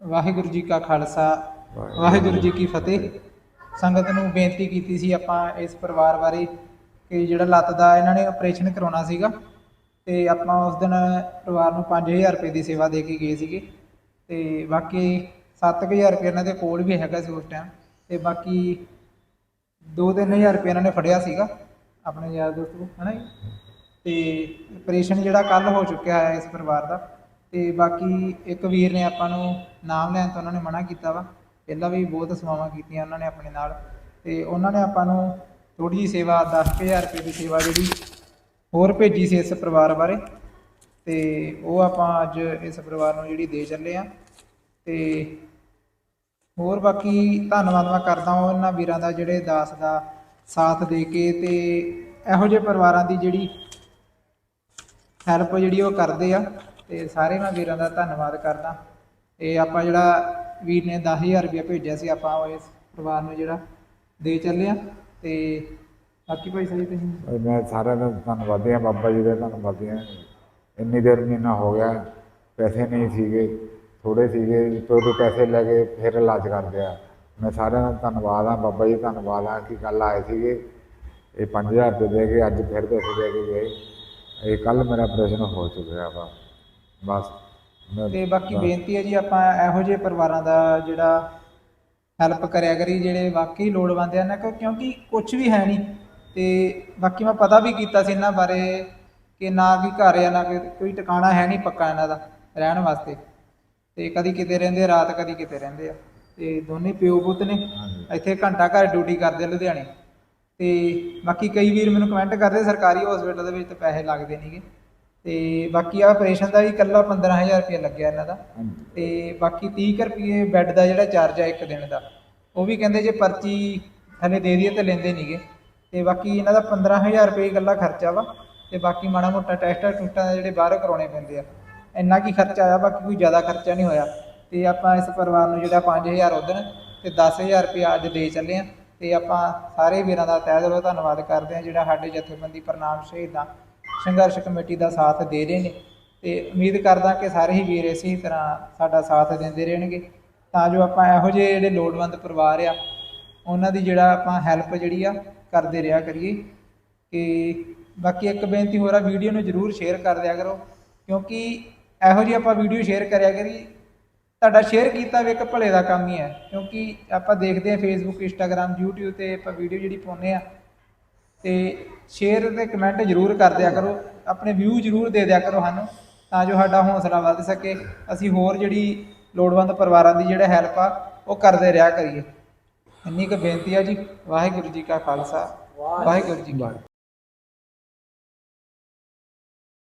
ਵਾਹਿਗੁਰੂ ਜੀ ਕਾ ਖਾਲਸਾ ਵਾਹਿਗੁਰੂ ਜੀ ਕੀ ਫਤਿਹ। ਸੰਗਤ ਨੂੰ ਬੇਨਤੀ ਕੀਤੀ ਸੀ ਆਪਾਂ ਇਸ ਪਰਿਵਾਰ ਬਾਰੇ ਕਿ ਜਿਹੜਾ ਲੱਤ ਦਾ ਇਹਨਾਂ ਨੇ ਆਪਰੇਸ਼ਨ ਕਰਾਉਣਾ ਸੀਗਾ ਤੇ ਆਪਾਂ ਉਸ ਦਿਨ ਪਰਿਵਾਰ ਨੂੰ 5000 ਰੁਪਏ ਦੀ ਸੇਵਾ ਦੇ ਕੇ ਗਏ ਸੀਗੇ ਤੇ ਬਾਕੀ 7000 ਰੁਪਏ ਇਹਨਾਂ ਦੇ ਕੋਲ ਵੀ ਹੈਗਾ ਸੀ ਉਸ ਟਾਈਮ ਤੇ ਬਾਕੀ 2-3000 ਰੁਪਏ ਇਹਨਾਂ ਨੇ ਫੜਿਆ ਸੀਗਾ ਆਪਣੇ ਯਾਰ ਦੋਸਤ ਕੋਲ ਹਨਾ ਤੇ ਆਪਰੇਸ਼ਨ ਜਿਹੜਾ ਕੱਲ ਹੋ ਚੁੱਕਿਆ ਹੈ ਇਸ ਪਰਿਵਾਰ ਦਾ। ਤੇ ਬਾਕੀ ਇੱਕ ਵੀਰ ਨੇ ਆਪਾਂ ਨੂੰ ਨਾਮ ਲੈਣ ਤੋਂ ਉਹਨਾਂ ਨੇ ਮਨਾ ਕੀਤਾ ਵਾ। ਪਹਿਲਾਂ ਵੀ ਬਹੁਤ ਸੇਵਾਵਾਂ ਕੀਤੀਆਂ ਉਹਨਾਂ ਨੇ ਆਪਣੇ ਨਾਲ। ਤੇ ਉਹਨਾਂ ਨੇ ਆਪਾਂ ਨੂੰ ਥੋੜੀ ਜਿਹੀ ਸੇਵਾ 10000 ਰੁਪਏ ਦੀ ਸੇਵਾ ਜਿਹੜੀ ਹੋਰ ਭੇਜੀ ਸੀ ਇਸ ਪਰਿਵਾਰ ਬਾਰੇ। ਤੇ ਉਹ ਆਪਾਂ ਅੱਜ ਇਸ ਪਰਿਵਾਰ ਨੂੰ ਜਿਹੜੀ ਦੇ ਚੱਲੇ ਆ। ਤੇ ਹੋਰ ਬਾਕੀ ਧੰਨਵਾਦ ਮੈਂ ਕਰਦਾ ਹਾਂ ਉਹਨਾਂ ਵੀਰਾਂ ਦਾ ਜਿਹੜੇ ਦਾਸ ਦਾ ਸਾਥ ਦੇ ਕੇ ਤੇ ਇਹੋ ਜਿਹੇ ਪਰਿਵਾਰਾਂ ਦੀ ਜਿਹੜੀ ਹੈਲਪ ਜਿਹੜੀ ਉਹ ਕਰਦੇ ਆ। ਤੇ ਸਾਰੇ ਮੈਂ ਵੀਰਾਂ ਦਾ ਧੰਨਵਾਦ ਕਰਦਾ। ਤੇ ਆਪਾਂ ਜਿਹੜਾ ਵੀਰ ਨੇ 10000 ਰੁਪਏ ਭੇਜਿਆ ਸੀ, ਆਪਾਂ ਉਹ ਇਸ ਪਰਿਵਾਰ ਨੂੰ ਜਿਹੜਾ ਦੇ ਚੱਲਿਆ। ਆ ਤੇ ਬਾਕੀ ਭਾਈ ਸਹੀ ਤੁਸੀਂ ਮੈਂ ਸਾਰਿਆਂ ਦਾ ਧੰਨਵਾਦੀ ਹਾਂ, ਬਾਬਾ ਜੀ ਦਾ ਧੰਨਵਾਦੀ ਹਾਂ। ਇੰਨੀ ਦੇਰ ਮਹੀਨਾ ਹੋ ਗਿਆ, ਪੈਸੇ ਨਹੀਂ ਸੀਗੇ ਥੋੜੇ ਸੀਗੇ ਤੋਂ ਤੋਂ ਪੈਸੇ ਲੈ ਕੇ ਫਿਰ ਇਲਾਜ ਕਰਦੇ ਆ। ਮੈਂ ਸਾਰਿਆਂ ਦਾ ਧੰਨਵਾਦ ਹਾਂ, ਬਾਬਾ ਜੀ ਧੰਨਵਾਦ ਹਾਂ, ਕਿ ਕੱਲ ਆਏ ਸੀਗੇ। ਇਹ 5000 ਰੁਪਏ ਦੇ ਕੇ ਅੱਜ ਫਿਰ ਪੈਸੇ ਦੇ ਕੇ ਗਏ। ਇਹ ਕੱਲ ਮੇਰਾ ਆਪਰੇਸ਼ਨ ਹੋ ਚੁੱਕਿਆ ਵਾ। ਬਸ। ਤੇ ਬਾਕੀ। ਬੇਨਤੀ ਹੈ ਜੀ ਆਪਾਂ ਇਹੋ ਜਿਹੇ ਪਰਿਵਾਰਾਂ ਦਾ ਜਿਹੜਾ ਹੈਲਪ ਕਰਿਆ ਕਰੀ ਜਿਹੜੇ ਵਾਕਈ ਲੋੜਵੰਦ ਆ ਨਾ ਕਿਉਂ- ਕਿਉਂਕਿ ਕੁਝ ਵੀ ਹੈ ਨਹੀਂ। ਤੇ ਬਾਕੀ ਮੈਂ ਪਤਾ ਵੀ ਕੀਤਾ ਸੀ ਇਹਨਾਂ ਬਾਰੇ ਕਿ ਨਾ ਕੋਈ ਘਰ ਆ ਨਾ ਕੋਈ- ਟਿਕਾਣਾ ਹੈ ਨਹੀਂ ਪੱਕਾ ਇਹਨਾਂ ਦਾ ਰਹਿਣ ਵਾਸਤੇ। ਤੇ ਕਦੀ ਕਿਤੇ ਰਹਿੰਦੇ ਰਾਤ ਕਦੀ ਕਿਤੇ ਰਹਿੰਦੇ ਆ। ਤੇ ਦੋਨੇ ਪਿਓ ਪੁੱਤ ਨੇ ਇੱਥੇ ਘੰਟਾ ਘਰ ਡਿਊਟੀ ਕਰਦੇ ਲੁਧਿਆਣੇ। ਤੇ ਬਾਕੀ ਕਈ ਵੀਰ ਮੈਨੂੰ ਕਮੈਂਟ ਕਰਦੇ ਸਰਕਾਰੀ ਹਸਪੀਟਲ ਦੇ ਵਿੱਚ ਤਾਂ ਪੈਸੇ ਲੱਗਦੇ ਨਹੀਂਗੇ ਤੇ ਬਾਕੀ ਆ ਆਪਰੇਸ਼ਨ ਦਾ ਵੀ ਇਕੱਲਾ 15000 ਰੁਪਏ ਲੱਗਿਆ ਇਹਨਾਂ ਦਾ। ਤੇ ਬਾਕੀ 30 ਕੁ ਰੁਪਏ ਬੈੱਡ ਦਾ ਜਿਹੜਾ ਚਾਰਜ ਆ ਇੱਕ ਦਿਨ ਦਾ। ਉਹ ਵੀ ਕਹਿੰਦੇ ਜੇ ਪਰਚੀ ਹਲੇ ਦੇ ਦਈਏ ਤੇ ਲੈਂਦੇ ਨਹੀਂਗੇ ਤੇ ਬਾਕੀ ਇਹਨਾਂ ਦਾ 15000 ਰੁਪਏ ਇਕੱਲਾ ਖਰਚਾ ਵਾ। ਤੇ ਬਾਕੀ ਮਾੜਾ ਮੋਟਾ ਟੈਸਟਾਂ ਦਾ ਜਿਹੜੇ ਬਾਹਰੋਂ ਕਰਾਉਣੇ ਪੈਂਦੇ ਆ। ਇੰਨਾ ਕੀ ਖਰਚਾ ਆਇਆ ਬਾਕੀ ਕੋਈ ਜ਼ਿਆਦਾ ਖਰਚਾ ਨਹੀਂ ਹੋਇਆ। ਤੇ ਆਪਾਂ ਇਸ ਪਰਿਵਾਰ ਨੂੰ ਜਿਹੜਾ 5000 ਉਦਣ ਤੇ 10000 ਰੁਪਏ ਅੱਜ ਦੇ ਚੱਲੇ ਆ। ਤੇ ਆਪਾਂ ਸਾਰੇ ਵੀਰਾਂ ਦਾ ਤਹਿ ਦਿਲੋਂ ਧੰਨਵਾਦ ਕਰਦੇ ਆ ਜਿਹੜਾ ਸਾਡੇ ਜਥੇਬੰਦੀ ਪ੍ਰਣਾਮ ਸ਼ਹੀਦਾਂ ਸੰਘਰਸ਼ ਕਮੇਟੀ ਦਾ ਸਾਥ ਦੇ ਰਹੇ ਨੇ ਤੇ ਉਮੀਦ ਕਰਦਾ ਕਿ ਸਾਰੇ ਹੀ ਵੀਰ ਇਸੇ ਤਰ੍ਹਾਂ ਸਾਡਾ ਸਾਥ ਦਿੰਦੇ ਰਹਿਣਗੇ। ਤਾਂ ਜੋ ਆਪਾਂ ਇਹੋ ਜਿਹੇ ਜਿਹੜੇ ਲੋੜਵੰਦ ਪਰਿਵਾਰ ਆ, ਉਹਨਾਂ ਦੀ ਜਿਹੜਾ ਆਪਾਂ ਹੈਲਪ ਜਿਹੜੀ ਆ, ਕਰਦੇ ਰਿਹਾ ਕਰੀਏ। ਕਿ ਬਾਕੀ ਇੱਕ ਬੇਨਤੀ ਹੋਰ ਆ, ਵੀਡੀਓ ਨੂੰ ਜਰੂਰ ਸ਼ੇਅਰ ਕਰ ਦਿਆ ਕਰੋ। ਕਿਉਂਕਿ ਇਹੋ ਜਿਹੀ ਆਪਾਂ ਵੀਡੀਓ ਸ਼ੇਅਰ ਕਰਿਆ ਕਰੀ ਤੁਹਾਡਾ ਸ਼ੇਅਰ ਕੀਤਾ ਵੀ ਇੱਕ ਭਲੇ ਦਾ ਕੰਮ ਹੀ ਹੈ। ਕਿਉਂਕਿ ਆਪਾਂ ਦੇਖਦੇ ਹਾਂ ਫੇਸਬੁੱਕ ਇੰਸਟਾਗ੍ਰam YouTube ਤੇ ਆਪਾਂ ਵੀਡੀਓ ਜਿਹੜੀ ਪਾਉਂਦੇ ਆ ਤੇ ਸ਼ੇਅਰ ਤੇ ਕਮੈਂਟ ਜਰੂਰ ਕਰ ਦਿਆ ਕਰੋ। ਆਪਣੇ ਵਿਊ ਜਰੂਰ ਦੇ ਦਿਆ ਕਰੋ ਸਾਨੂੰ ਤਾਂ ਜੋ ਸਾਡਾ ਹੌਸਲਾ ਵੱਧ ਸਕੇ। ਅਸੀਂ ਹੋਰ ਜਿਹੜੀ ਲੋੜਵੰਦ ਪਰਿਵਾਰਾਂ ਦੀ ਜਿਹੜਾ ਹੈਲਪ ਆ ਉਹ ਕਰਦੇ ਰਿਹਾ ਕਰੀਏ। ਇੰਨੀ ਕੁ ਬੇਨਤੀ ਆ ਜੀ। ਵਾਹਿਗੁਰੂ ਜੀ ਕਾ ਖਾਲਸਾ। ਵਾਹਿਗੁਰੂ ਜੀ ਕੀ ਫਤਿਹ।